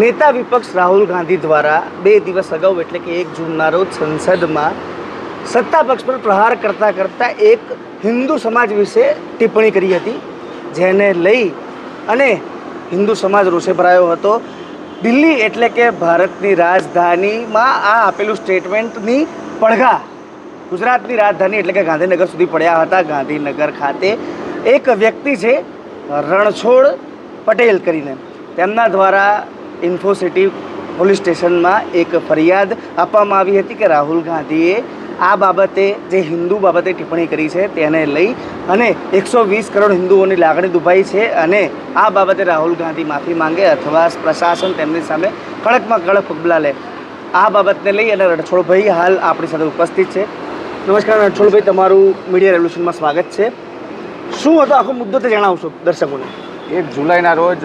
નેતા વિપક્ષ રાહુલ ગાંધી દ્વારા બે દિવસ અગાઉ, એટલે કે એક જૂનના રોજ સંસદમાં, સત્તા પક્ષ પર પ્રહાર કરતા કરતા એક હિન્દુ સમાજ વિશે ટિપ્પણી કરી હતી, જેને લઈ અને હિન્દુ સમાજ રોષે ભરાયો હતો. દિલ્હી એટલે કે ભારતની રાજધાનીમાં આ આપેલું સ્ટેટમેન્ટની પડઘા ગુજરાતની રાજધાની એટલે કે ગાંધીનગર સુધી પડ્યા હતા. ગાંધીનગર ખાતે એક વ્યક્તિ છે, રણછોડ પટેલ કરીને. તેમના દ્વારા ઇન્ફોસિટી પોલીસ સ્ટેશનમાં એક ફરિયાદ આપવામાં આવી હતી કે રાહુલ ગાંધીએ આ બાબતે જે હિન્દુ બાબતે ટિપ્પણી કરી છે તેને લઈ અને એકસો વીસ કરોડ હિન્દુઓની લાગણી દુભાઈ છે અને આ બાબતે રાહુલ ગાંધી માફી માંગે અથવા પ્રશાસન તેમની સામે કડકમાં કડક પગલાં લે. આ બાબતને લઈ અને રણછોડભાઈ હાલ આપણી સાથે ઉપસ્થિત છે. નમસ્કાર, રણછોડભાઈ, તમારું મીડિયા રેવલ્યુશનમાં સ્વાગત છે. શું હતો? આખો મુદ્દો તે જણાવશો દર્શકોને. એક જુલાઈના રોજ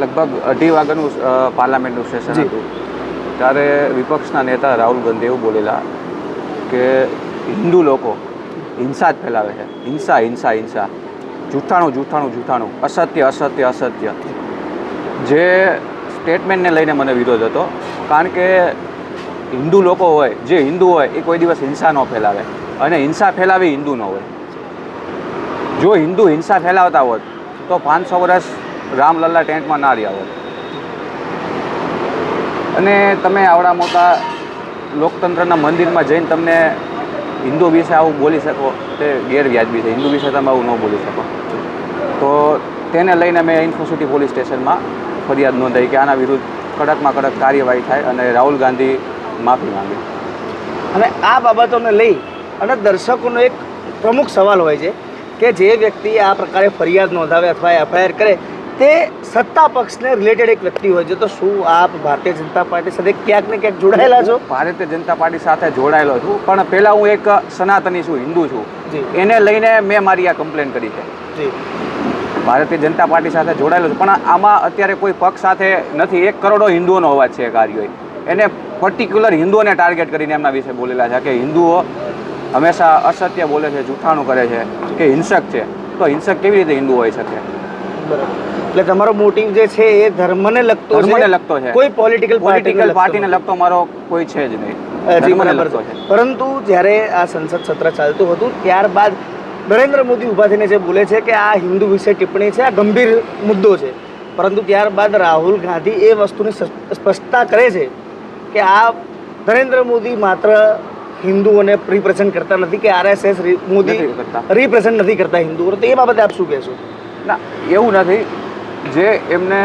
લગભગ અઢી વાગ્યાનું પાર્લામેન્ટનું સેશન હતું. ત્યારે વિપક્ષના નેતા રાહુલ ગાંધી એવું બોલેલા કે હિન્દુ લોકો હિંસા જ ફેલાવે છે. હિંસા હિંસા હિંસા. જૂઠાણું જૂઠાણું જૂઠાણું. અસત્ય અસત્ય અસત્ય. જે સ્ટેટમેન્ટને લઈને મને વિરોધ હતો કારણ કે હિન્દુ લોકો હોય જે હિન્દુ હોય એ કોઈ દિવસ હિંસા ન ફેલાવે. અને હિંસા ફેલાવી હિન્દુ ન હોય. જો હિન્દુ હિંસા ફેલાવતા હોત તો પાંચસો વર્ષ રામલલ્લા ટેન્ટમાં ના રહ્યા હોત અને તમે આવડા મોટા લોકતંત્રના મંદિરમાં જઈને તમને હિન્દુ વિશે આવું બોલી શકો, તે ગેરવ્યાજબી છે. હિન્દુ વિશે તમે આવું ન બોલી શકો. તો તેને લઈને મેં ઇન્ફોસિટી પોલીસ સ્ટેશનમાં ફરિયાદ નોંધાઈ કે આના વિરુદ્ધ કડકમાં કડક કાર્યવાહી થાય અને રાહુલ ગાંધી માફી માંગે. અને આ બાબતોને લઈ અને દર્શકોનો એક પ્રમુખ સવાલ હોય છે કે જે વ્યક્તિ આ પ્રકારે ફરિયાદ નોંધાવે અથવા એફઆઈઆર કરે તે સત્તા પક્ષને રિલેટેડ એક વ્યક્તિ હોય છે. તો શું આપ ભારતીય જનતા પાર્ટી સાથે ક્યાંક ને ક્યાંક જોડાયેલા છો? ભારતીય જનતા પાર્ટી સાથે જોડાયેલો છું પણ પહેલાં હું એક સનાતની છું હિન્દુ છું. એને લઈને મેં મારી આ કમ્પ્લેન કરી છે. ભારતીય જનતા પાર્ટી સાથે જોડાયેલો છું પણ આમાં અત્યારે કોઈ પક્ષ સાથે નથી. એક કરોડો હિન્દુઓનો અવાજ છે કાર્યો એને પર્ટિક્યુલર હિન્દુઓને ટાર્ગેટ કરીને એમના વિશે બોલેલા છે કે હિન્દુઓ હંમેશા અસત્ય બોલે છે જૂઠાણું કરે છે કે હિંસક છે. તો હિંસક કેવી રીતે હિન્દુ હોઈ શકે? એટલે તમારો મોટિવ જે છે એ ધર્મને લગતો ધર્મને લગતો છે. કોઈ પોલિટિકલ પોલિટિકલ પાર્ટીને લગતો મારો કોઈ છે જ નહીં. જી ધર્મને બરાબર. પરંતુ જ્યારે આ સંસદ સત્ર ચાલતું હતું ત્યારબાદ નરેન્દ્ર મોદી ઊભા થઈને જે બોલે છે કે આ હિન્દુ વિશે ટિપ્પણી છે આ ગંભીર મુદ્દો છે. પરંતુ ત્યારબાદ રાહુલ ગાંધી એ વસ્તુની સ્પ- સ્પષ્ટતા કરે છે કે આ નરેન્દ્ર મોદી માત્ર હિન્દુઓને રિપ્રેઝન્ટ કરતા નથી કે આરએસએસ મોદી. રિપ્રેઝન્ટ નથી કરતા હિન્દુઓ. તો એ બાબતે આપ શું કહેશો? ના એવું નથી. જે એમને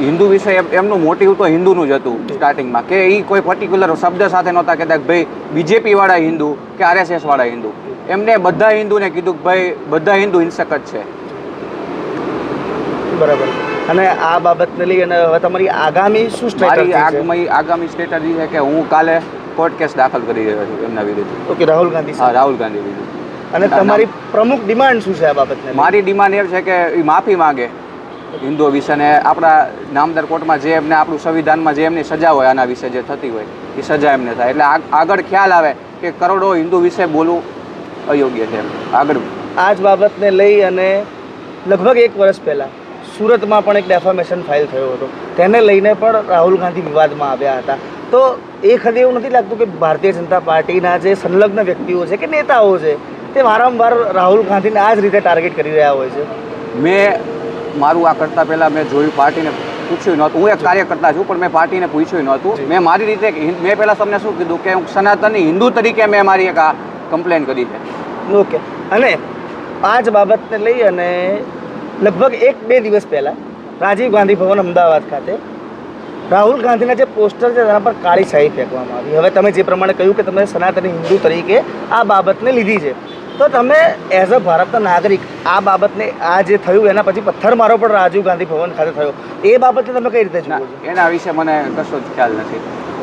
હિન્દુ વિશે એમનું મોટિવ તો હિન્દુનું જ હતું સ્ટાર્ટિંગમાં કે એ કોઈ પર્ટિક્યુલર શબ્દ સાથે નહોતા કહેતા કે ભાઈ બીજેપી વાળા હિન્દુ કે આરએસએસ વાળા હિન્દુ. એમને બધા હિન્દુને કીધું કે ભાઈ બધા હિન્દુ હિંસક જ છે. બરાબર. અને આ બાબતને લઈ અને હવે તમારી આગામી શું સ્ટ્રેટેજી આગામી આગામી સ્ટ્રેટજી છે કે હું કાલે કોર્ટ કેસ દાખલ કરી રહ્યો છું એમના વિરુદ્ધ. ઓકે રાહુલ ગાંધી હા રાહુલ ગાંધી વિરુદ્ધ. અને તમારી પ્રમુખ ડિમાન્ડ શું છે આ બાબતને મારી ડિમાન્ડ એ છે કે એ માફી માંગે હિન્દુઓ વિશે ને આપણા નામદાર કોર્ટમાં જે એમને આપણું સંવિધાનમાં જે એમની સજા હોય આના વિશે જે થતી હોય એ સજા એમને થાય. એટલે આગ- આગળ ખ્યાલ આવે કે કરોડો હિન્દુ વિશે બોલવું અયોગ્ય છે એમ. આગળ. આ જ બાબતને લઈ અને લગભગ એક વર્ષ પહેલાં સુરતમાં પણ એક ડેફામેશન ફાઇલ થયો હતો. તેને લઈને પણ રાહુલ ગાંધી વિવાદમાં આવ્યા હતા. તો એ ખરી એવું નથી લાગતું કે ભારતીય જનતા પાર્ટીના જે સંલગ્ન વ્યક્તિઓ છે કે નેતાઓ છે તે વારંવાર રાહુલ ગાંધીને આ જ રીતે ટાર્ગેટ કરી રહ્યા હોય છે. મેં મારું આ કરતાં પહેલાં મેં જોયું પાર્ટીને પૂછ્યું નહોતું. હું એક કાર્યકર્તા છું પણ મેં પાર્ટીને પૂછ્યું નહોતું. મેં મારી રીતે મેં પહેલાં તમને શું કીધું કે હું સનાતની હિન્દુ તરીકે મેં મારી એક આ કમ્પ્લેન કરી છે. ઓકે અને આ જ બાબતને લઈ અને લગભગ એક બે દિવસ પહેલાં રાજીવ ગાંધી ભવન અમદાવાદ ખાતે રાહુલ ગાંધીના જે પોસ્ટર છે તેના પર કાળી શાહી ફેંકવામાં આવી. હવે તમે જે પ્રમાણે કહ્યું કે તમે સનાતની હિન્દુ તરીકે આ બાબતને લીધી છે તો તમે એઝ અ ભારતના નાગરિક આ બાબતને આ જે થયું એના પછી પથ્થરમારો પણ રાજીવ ગાંધી ભવન ખાતે થયો. એ બાબતે તમે કઈ રીતે એના વિશે મને કશો જ ખ્યાલ નથી.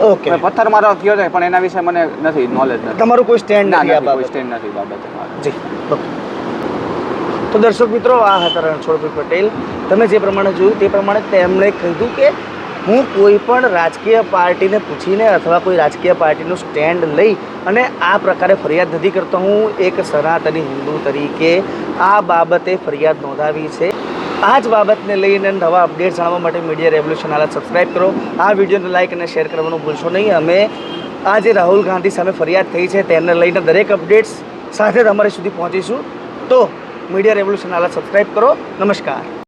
ઓકે પથ્થર મારો થયો છે પણ એના વિશે મને નથી નોલેજ નથી. તમારું કોઈ સ્ટેન્ડ નથી આ બાબત બાબતે? સ્ટેન્ડ નથી બાબતે જી તો દર્શક મિત્રો આ હતા રણછોડભાઈ પટેલ. તમે જે પ્રમાણે જોયું તે પ્રમાણે તેમણે કીધું કે હું કોઈ પણ રાજકીય પાર્ટીને પૂછીને અથવા કોઈ રાજકીય પાર્ટીનું સ્ટેન્ડ લઈ અને આ પ્રકારે ફરિયાદ નથી કરતો, હું એક સનાતની હિન્દુ તરીકે આ બાબતે ફરિયાદ નોંધાવી છે. આ જ બાબતને લઈને નવા અપડેટ જાણવા માટે મીડિયા રેવોલ્યુશન હાલ સબસ્ક્રાઈબ કરો. આ વિડીયોને લાઇક અને શેર કરવાનું ભૂલશો નહીં. અમે આ જે રાહુલ ગાંધી સામે ફરિયાદ થઈ છે તેને લઈને દરેક અપડેટ્સ સાથે તમારી સુધી પહોંચીશું. તો મીડિયા રેવોલ્યુશન હાલ સબસ્ક્રાઈબ કરો. નમસ્કાર.